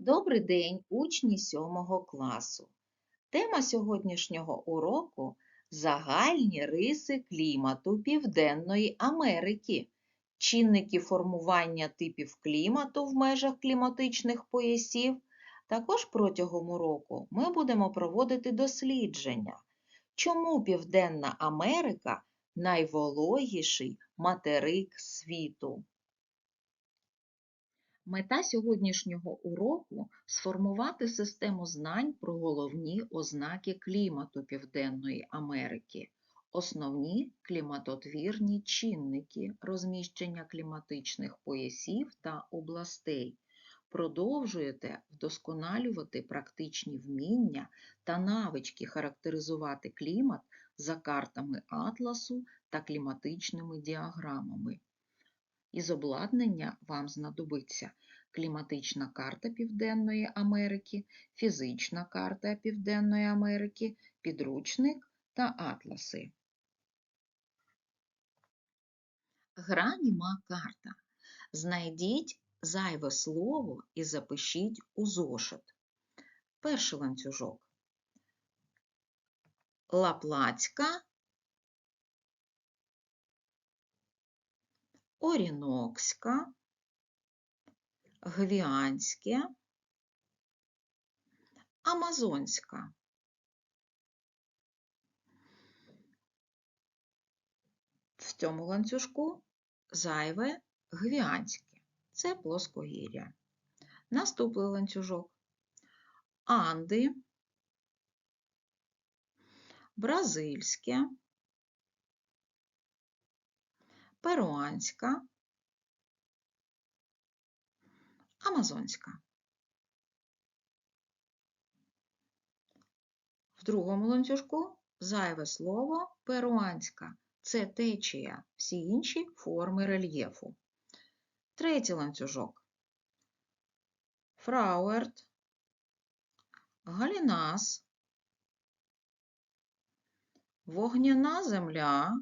Добрий день, учні 7 класу. Тема сьогоднішнього уроку загальні риси клімату Південної Америки, чинники формування типів клімату в межах кліматичних поясів. Також протягом уроку ми будемо проводити дослідження, чому Південна Америка найвологіший материк світу. Мета сьогоднішнього уроку сформувати систему знань про головні ознаки клімату Південної Америки, основні кліматотвірні чинники розміщення кліматичних поясів та областей. Продовжуєте вдосконалювати практичні вміння та навички характеризувати клімат за картами атласу та кліматичними діаграмами. Із обладнання вам знадобиться кліматична карта Південної Америки, фізична карта Південної Америки, підручник та атласи. Граніма карта. Знайдіть зайве слово і запишіть у зошит. Перший ланцюжок. Лаплацька Орінокська, Гвіанське, Амазонська. В цьому ланцюжку зайве Гвіанське. Це плоскогір'я. Наступний ланцюжок. Анди, Бразильське, перуанська, амазонська. В другому ланцюжку зайве слово перуанська. Це течія, всі інші форми рельєфу. Третій ланцюжок. Фрауерт, Галінас, Вогняна земля,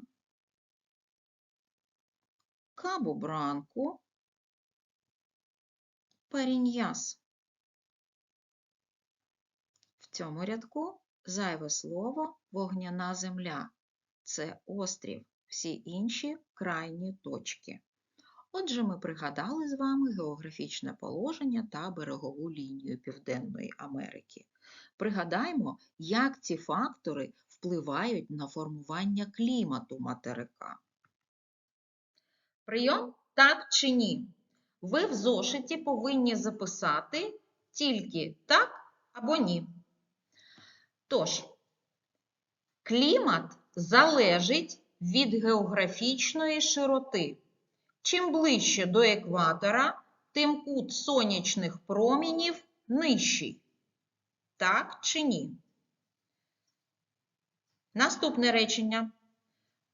Кабу Бранку, Паріньяс. В цьому рядку зайве слово вогняна земля. Це острів, всі інші крайні точки. Отже, ми пригадали з вами географічне положення та берегову лінію Південної Америки. Пригадаймо, як ці фактори впливають на формування клімату материка. Прийом так чи ні? Ви в зошиті повинні записати тільки так або ні. Тож, клімат залежить від географічної широти. Чим ближче до екватора, тим кут сонячних промінів нижчий. Так чи ні? Наступне речення.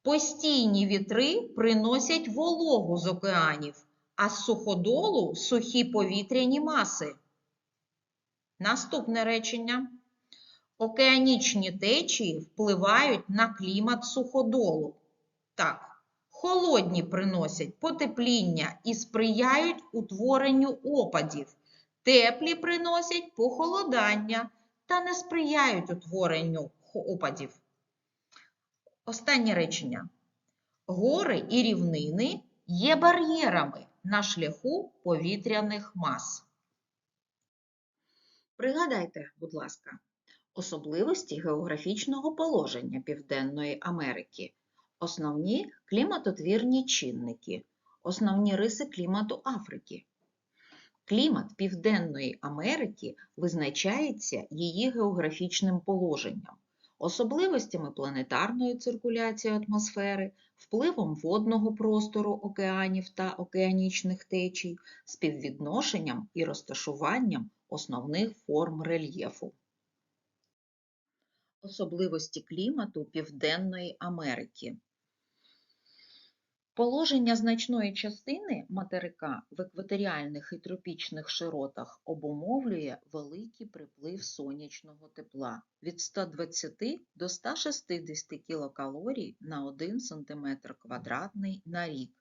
Постійні вітри приносять вологу з океанів, а з суходолу сухі повітряні маси. Наступне речення. Океанічні течії впливають на клімат суходолу. Так, холодні приносять потепління і сприяють утворенню опадів. Теплі приносять похолодання та не сприяють утворенню опадів. Останнє речення. Гори і рівнини є бар'єрами на шляху повітряних мас. Пригадайте, будь ласка, особливості географічного положення Південної Америки, основні кліматотвірні чинники, основні риси клімату Африки. Клімат Південної Америки визначається її географічним положенням особливостями планетарної циркуляції атмосфери, впливом водного простору океанів та океанічних течій, співвідношенням і розташуванням основних форм рельєфу. Особливості клімату Південної Америки. Положення значної частини материка в екваторіальних і тропічних широтах обумовлює великий приплив сонячного тепла від 120 до 160 кілокалорій на 1 см квадратний на рік.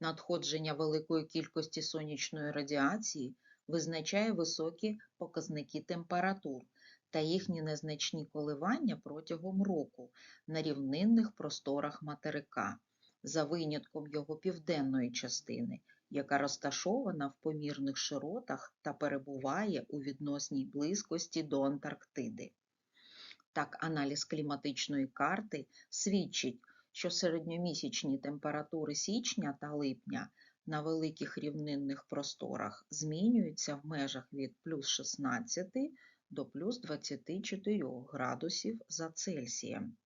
Надходження великої кількості сонячної радіації визначає високі показники температур та їхні незначні коливання протягом року на рівнинних просторах материка, за винятком його південної частини, яка розташована в помірних широтах та перебуває у відносній близькості до Антарктиди. Так, аналіз кліматичної карти свідчить, що середньомісячні температури січня та липня на великих рівнинних просторах змінюються в межах від плюс 16 до плюс 24 градусів за Цельсієм.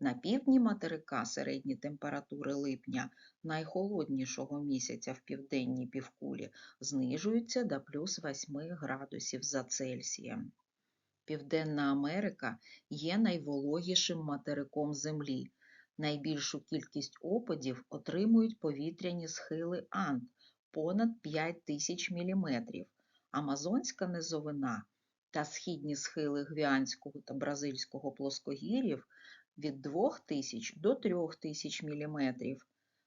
На півдні материка середні температури липня найхолоднішого місяця в південній півкулі знижуються до плюс 8 градусів за Цельсієм. Південна Америка є найвологішим материком Землі. Найбільшу кількість опадів отримують повітряні схили Анд – понад 5 тисяч мм, Амазонська низовина та східні схили Гвіанського та Бразильського плоскогір'їв від 2000 до 3000 мм,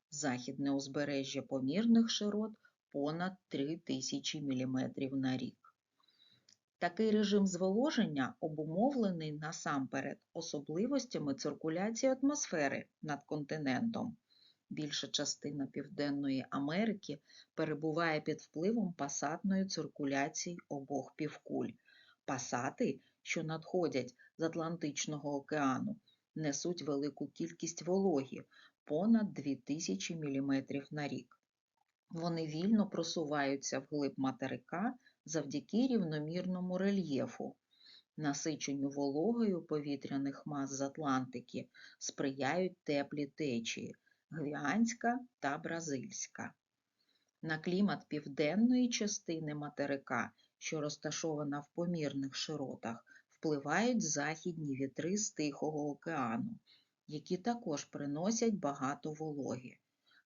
західне узбережжя помірних широт понад 3000 мм на рік. Такий режим зволоження обумовлений насамперед особливостями циркуляції атмосфери над континентом. Більша частина Південної Америки перебуває під впливом пасатної циркуляції обох півкуль. Пасати, що надходять з Атлантичного океану, несуть велику кількість вологі понад 2000 мм на рік. Вони вільно просуваються вглиб материка завдяки рівномірному рельєфу, насиченню вологою повітряних мас з Атлантики сприяють теплі течії Гвіанська та Бразильська. На клімат південної частини материка, що розташована в помірних широтах, впливають західні вітри з Тихого океану, які також приносять багато вологи.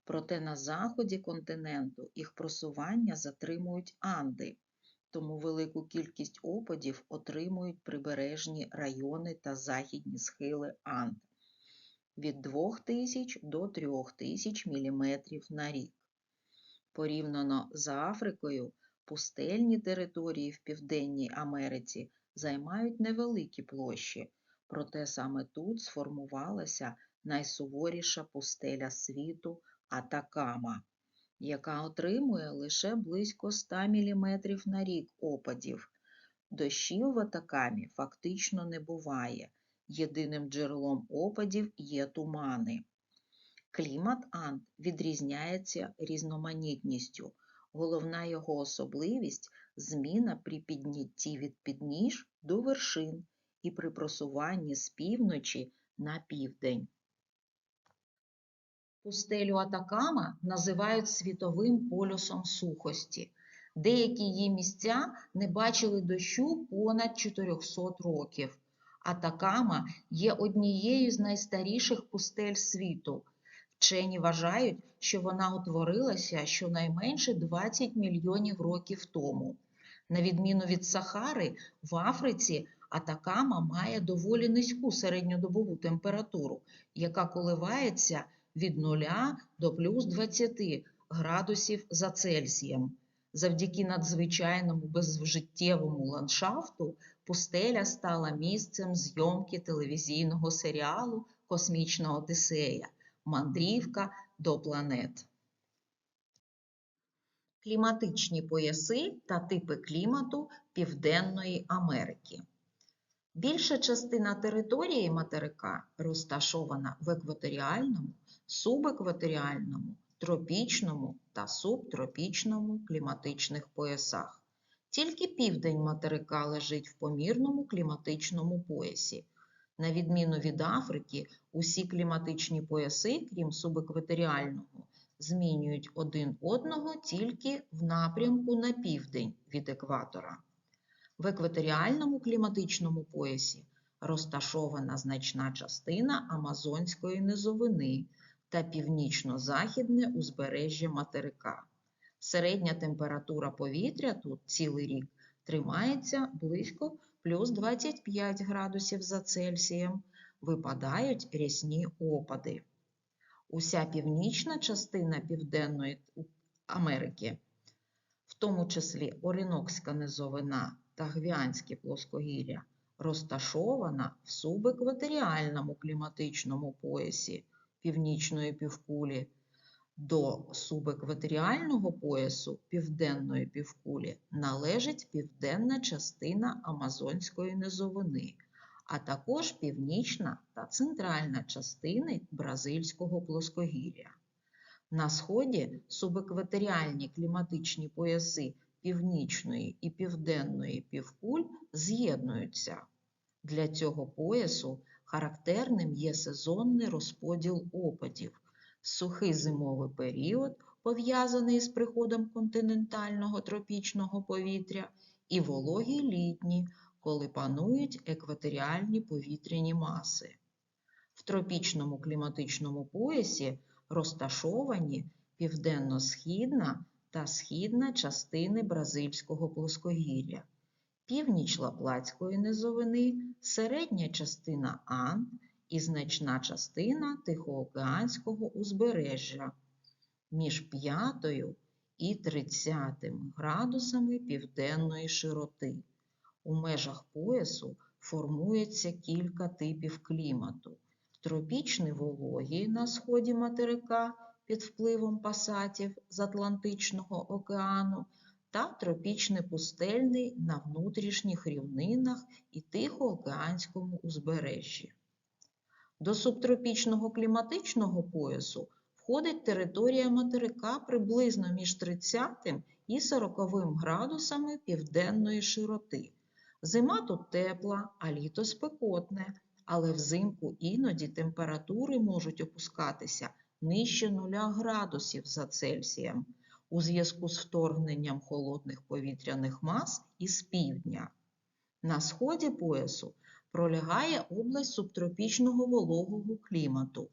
Проте на заході континенту їх просування затримують Анди, тому велику кількість опадів отримують прибережні райони та західні схили Анд від 2000 до 3000 мм на рік. Порівняно з Африкою, пустельні території в Південній Америці займають невеликі площі, проте саме тут сформувалася найсуворіша пустеля світу Атакама яка отримує лише близько 100 мм на рік опадів. Дощів в Атакамі фактично не буває. Єдиним джерелом опадів є тумани. Клімат Анд відрізняється різноманітністю. Головна його особливість зміна при піднятті від підніж до вершин і при просуванні з півночі на південь. Пустелю Атакама називають світовим полюсом сухості. Деякі її місця не бачили дощу понад 400 років. Атакама є однією з найстаріших пустель світу. Вчені вважають, що вона утворилася щонайменше 20 мільйонів років тому. На відміну від Сахари, в Африці Атакама має доволі низьку середньодобову температуру, яка коливається від 0 до плюс 20 градусів за Цельсієм. Завдяки надзвичайному безжиттєвому ландшафту пустеля стала місцем зйомки телевізійного серіалу Космічна Одисея Мандрівка до планет. Кліматичні пояси та типи клімату Південної Америки. Більша частина території материка розташована в екваторіальному субекваторіальному, тропічному та субтропічному кліматичних поясах. Тільки південь материка лежить в помірному кліматичному поясі. На відміну від Африки, усі кліматичні пояси, крім субекваторіального, змінюють один одного тільки в напрямку на південь від екватора. В екваторіальному кліматичному поясі розташована значна частина Амазонської низовини, та північно-західне узбережжя материка. Середня температура повітря тут цілий рік тримається близько плюс 25 градусів за Цельсієм, випадають рясні опади. Уся північна частина Південної Америки в тому числі Орінокська низовина та Гвіанське плоскогір'я, розташована в субекваторіальному кліматичному поясі північної півкулі. До субекваторіального поясу південної півкулі належить південна частина Амазонської низовини, а також північна та центральна частини Бразильського плоскогір'я. На сході субекваторіальні кліматичні пояси північної і південної півкуль з'єднуються. Для цього поясу характерним є сезонний розподіл опадів, сухий зимовий період, пов'язаний з приходом континентального тропічного повітря, і вологі літні, коли панують екваторіальні повітряні маси. В тропічному кліматичному поясі розташовані південно-східна та східна частини Бразильського плоскогір'я, північ Лаплатської низовини, середня частина Анд і значна частина Тихоокеанського узбережжя між 5 і 30 градусами південної широти. У межах поясу формується кілька типів клімату. Тропічний вологий на сході материка під впливом пасатів з Атлантичного океану та тропічний пустельний на внутрішніх рівнинах і Тихоокеанському узбережжі. До субтропічного кліматичного поясу входить територія материка приблизно між 30 і 40 градусами південної широти. Зима тут тепла, а літо спекотне, але взимку іноді температури можуть опускатися нижче 0 градусів за Цельсієм у зв'язку з вторгненням холодних повітряних мас із півдня. На сході поясу пролягає область субтропічного вологого клімату.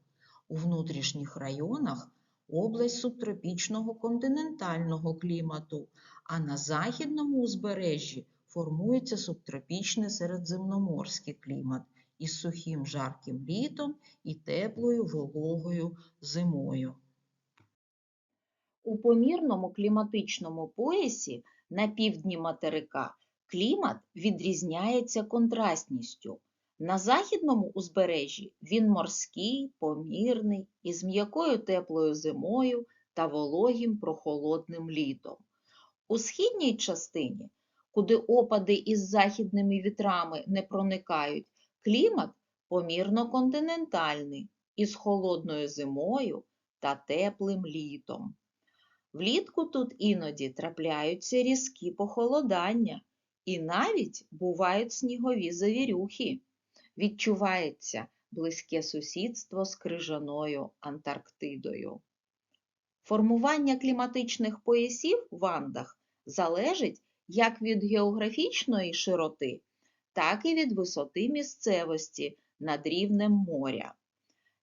У внутрішніх районах область субтропічного континентального клімату, а на західному узбережжі формується субтропічний середземноморський клімат із сухим жарким літом і теплою вологою зимою. У помірному кліматичному поясі на півдні материка клімат відрізняється контрастністю. На західному узбережжі він морський, помірний, із м'якою теплою зимою та вологим прохолодним літом. У східній частині, куди опади із західними вітрами не проникають, клімат помірно-континентальний, із холодною зимою та теплим літом. Влітку тут іноді трапляються різкі похолодання і навіть бувають снігові завірюхи. Відчувається близьке сусідство з крижаною Антарктидою. Формування кліматичних поясів в Андах залежить як від географічної широти, так і від висоти місцевості над рівнем моря.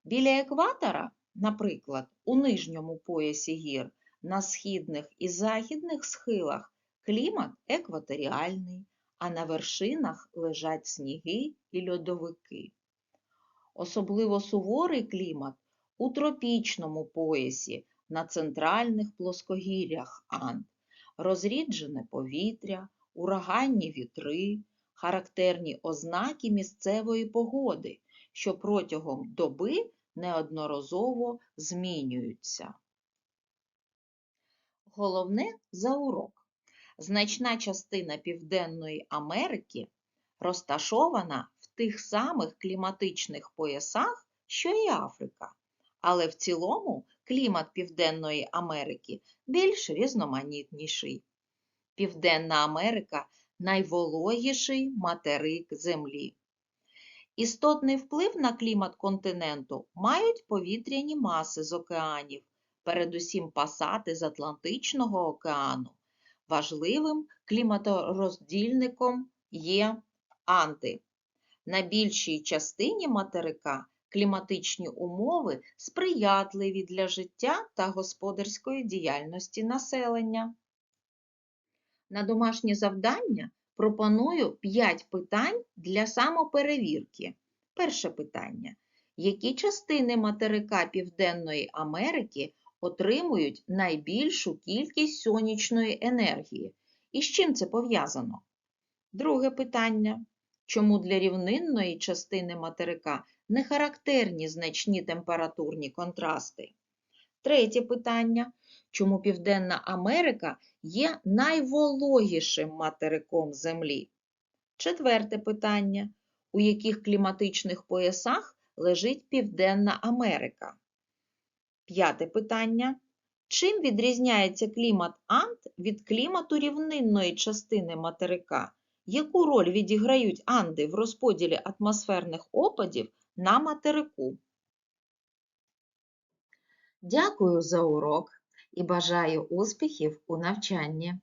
Біля екватора, наприклад, у нижньому поясі гір, на східних і західних схилах клімат екваторіальний, а на вершинах лежать сніги і льодовики. Особливо суворий клімат у тропічному поясі на центральних плоскогір'ях Анд, розріджене повітря, ураганні вітри, характерні ознаки місцевої погоди, що протягом доби неодноразово змінюються. Головне за урок. Значна частина Південної Америки розташована в тих самих кліматичних поясах, що і Африка. Але в цілому клімат Південної Америки більш різноманітніший. Південна Америка найвологіший материк Землі. Істотний вплив на клімат континенту мають повітряні маси з океанів, передусім пасати з Атлантичного океану. Важливим кліматороздільником є Анти. На більшій частині материка кліматичні умови сприятливі для життя та господарської діяльності населення. На домашнє завдання пропоную 5 питань для самоперевірки. Перше питання. Які частини материка Південної Америки отримують найбільшу кількість сонячної енергії. І з чим це пов'язано? Друге питання. Чому для рівнинної частини материка не характерні значні температурні контрасти? Третє питання. Чому Південна Америка є найвологішим материком Землі? Четверте питання. У яких кліматичних поясах лежить Південна Америка? П'яте питання. Чим відрізняється клімат Анд від клімату рівнинної частини материка? Яку роль відіграють Анди в розподілі атмосферних опадів на материку? Дякую за урок і бажаю успіхів у навчанні.